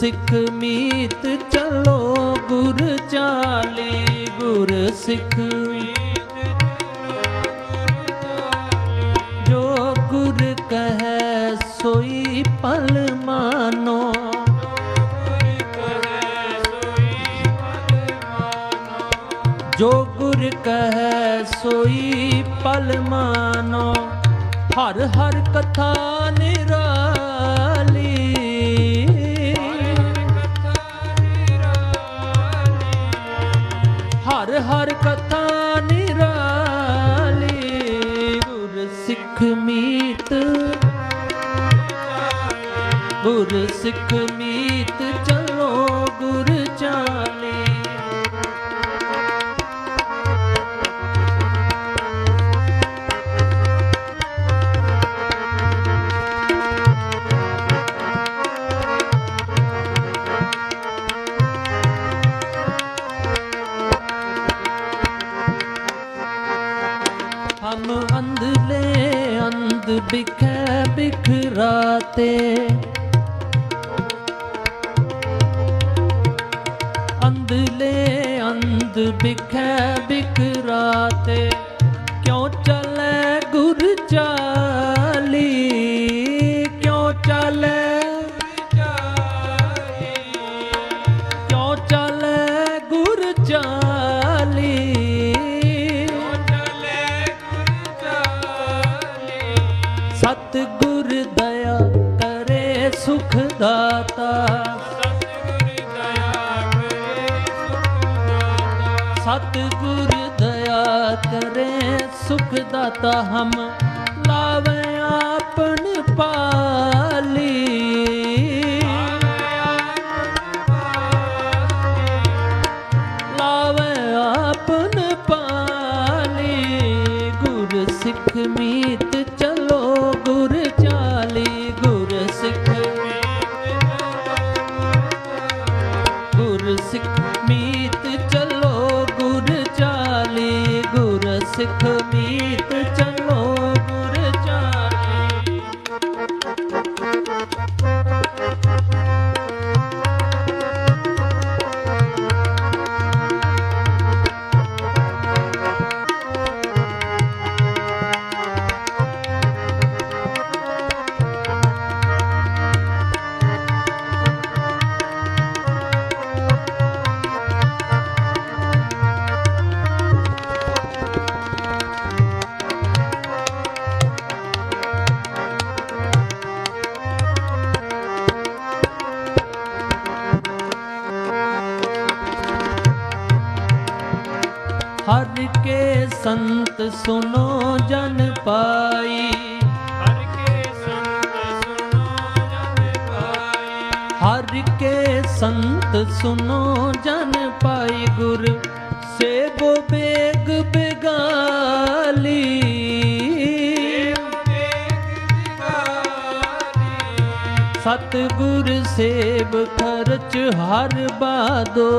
ਸਿੱਖ ਮੀਤ ਚਲੋ, ਗੁਰ ਚਾਲੀ, ਗੁਰ ਸਿੱਖ ਜੋ ਗੁਰ ਕਹੈ, ਸੋਈ ਪਲ ਮਾਨੋ। ਜੋ ਗੁਰ ਕਹੈ, ਸੋਈ ਪਲ ਮਾਨੋ। ਹਰ ਹਰ ਕਥਾ ਨਿਰਾ ਗੁਰ ਸਿੱਖ ਮੀਤ ਚਲੋ ਗੁਰ ਚਾਲੀ। ਹਮ ਅੰਧਲੇ ਅੰਧ ਬਿਖੈ ਬਿਖਰਾਤੇ। ਬਿਖੈ ਬਿਖਰਾਤੇ, ਕਿਉ ਚਲੈ ਗੁਰ ਚਾਲੀ? ਕਿਉ ਚੱਲੇ ਕਿਉ ਚੱਲੇ ਗੁਰ ਚਾਲੀ? ਸਤ ਗੁਰ ਦਇਆ ਕਰੇ ਸੁਖ ਦਾਤਾ। ਸਤ ਗੁਰ ਦਇਆ ਕਰੇ, ਸੁਖ ਦਾਤਾ ਹਮ ਲਾਵੇ ਆਪਨ ਪਾਲੀ। ਲਾਵੇ ਆਪਨ ਪਾਲੀ। ਗੁਰ ਸਿੱਖ ਮੀਤ ਹਰ ਕੇ ਸੰਤ ਸੁਨੋ ਜਨ ਪਾਈ। ਹਰ ਕੇ ਸੰਤ ਸੁਨੋ ਜਨ ਪਾਈ। ਗੁਰ ਸੇਬੋ ਬੇਗ ਬਿਗਾਲੀ। ਸਤ ਗੁਰ ਸੇਬ ਖਰਚ ਹਰ ਬਾਦੋ।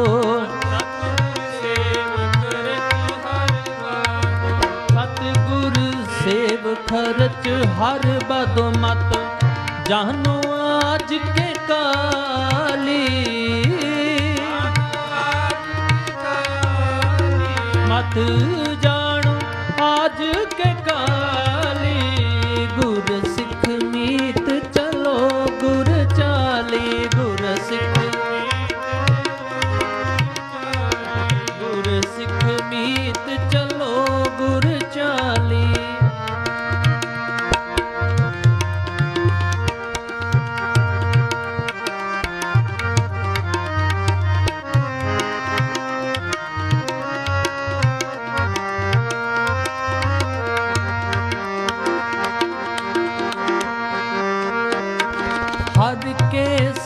ਖਰਚ ਹਰ ਬਦੋ ਮਤ ਜਾਨੋ ਆਜ ਕੇ ਕਾਲੀ। ਮਤ ਜਾਣੋ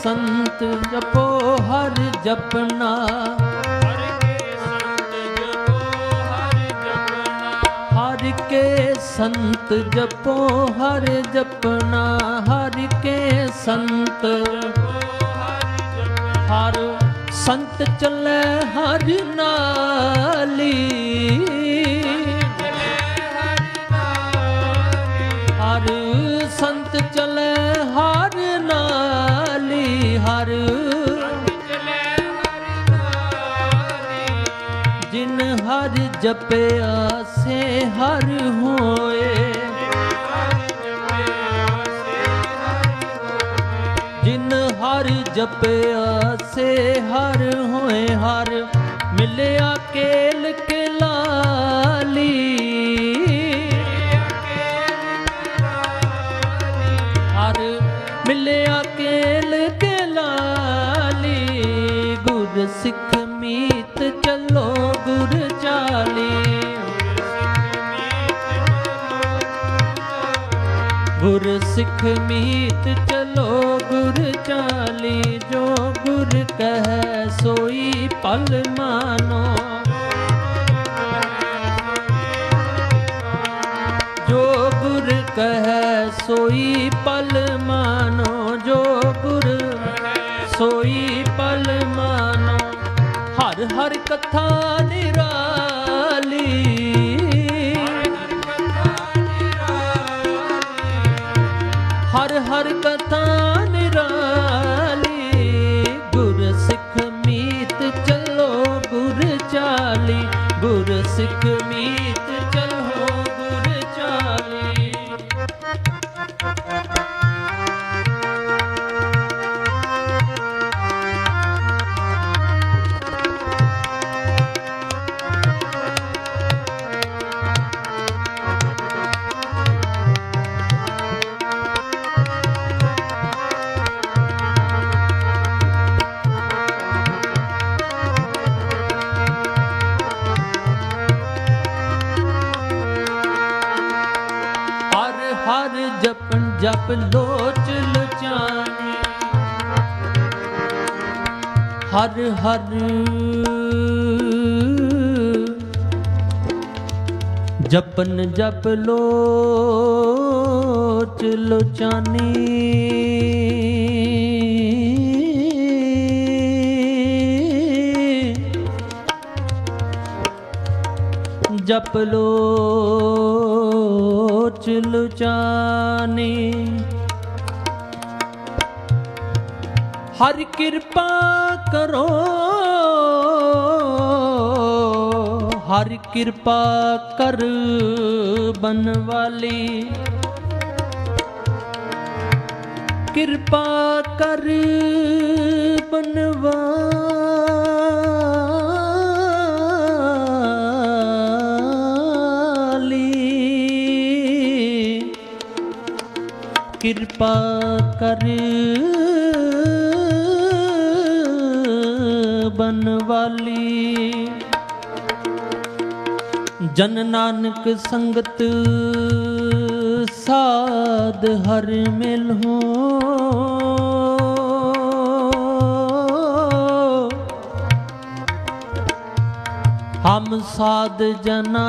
ਕੇ ਸੰਤ ਜਪੋ ਹਰ ਜਪਨਾ ਹਰ ਕੇ ਸੰਤ ਜਪੋ ਹਰ ਜਪਨਾ ਹਰ ਕੇ ਸੰਤ ਹਰ ਸੰਤ ਚੱਲੇ ਹਰ ਨਾਲੀ। ਜਪਿਆ ਸੇ ਹਰ ਹੋਏ। ਜਿਨ ਹਰ ਜਪਿਆ ਸੇ ਹਰ ਹੋਏ, ਹਰ ਮਿਲਿਆ ਕੇਲ ਕੇ ਲਾਲੀ ਹਰ ਮਿਲਿਆ ਕੇਲ ਕੇ ਸਿੱਖ ਮੀਤ ਚੱਲੋ ਗੁਰ ਚਾਲੀ। ਗੁਰ ਸਿੱਖ ਮੀਤ ਚਲੋ ਗੁਰ ਚਾਲੀ, ਜੋ ਗੁਰ ਕਹੈ ਸੋਈ ਪਲ ਮਾਨੋ। ਜੋ ਗੁਰ ਕਹੈ ਸੋਈ ਪਲ ਮਾਨੋ, ਜੋ ਗੁਰ ਸੋਈ ਹਰ ਕਥਾ ਨਿਰਾਲੀ। ਹਰ ਹਰ ਕਥਾ ਜਪ ਲੋਚ ਲੁਚਾਨੀ। ਹਰ ਹਰ ਜਪਨ ਜਪ ਲੋਚ ਲੁਚਾਨੀ। ਜਪ ਲੋਚ ਲੁਚਾਨੀ ਹਰ ਕਿਰਪਾ ਕਰੋ ਹਰ ਕਿਰਪਾ ਕਰ ਬਨ ਵਾਲੀ। ਕਿਰਪਾ ਕਰ ਬਨਵਾਲੀ ਕਿਰਪਾ ਕਰ ਬਨਵਾਲੀ। ਜਨ ਨਾਨਕ ਸੰਗਤ ਸਾਧ ਹਰ ਮਿਲ ਹੋ ਹਮ ਸਾਧ ਜਨਾ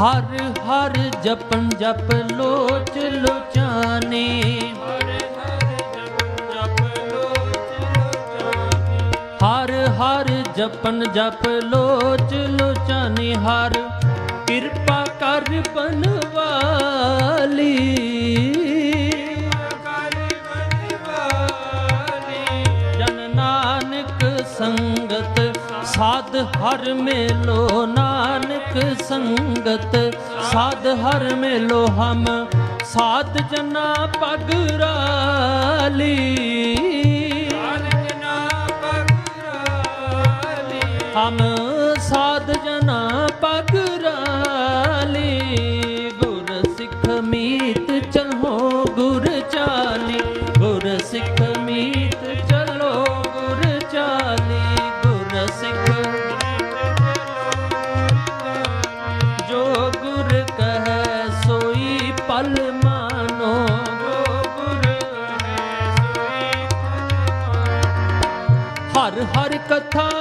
ਪਗ ਰਾਲੀ ਸਾਧ ਜਨਾ ਪਗ ਰਾਲੀ ਹਰ ਹਰ ਜਪਨ ਜਪ ਲੋਚ ਲੋਚਾਨੇ। ਹਰ ਹਰ ਜਪਨ ਜਪ ਲੋਚ ਲੋਚਾਨੇ। ਹਰ ਕਿਰਪਾ ਕਰ ਬਨਵਾਲੀ। ਸੰਗਤ ਸਾਧ ਹਰ ਮੇਲੋ ਨਾਨਕ ਸੰਗਤ ਸਾਧ ਹਰ ਮੇਲੋ ਹਮ ਸਾਧ ਜਨਾ ਪਗਰਾਲੀ ਹਮ ਸਾਧ ਕਥਾ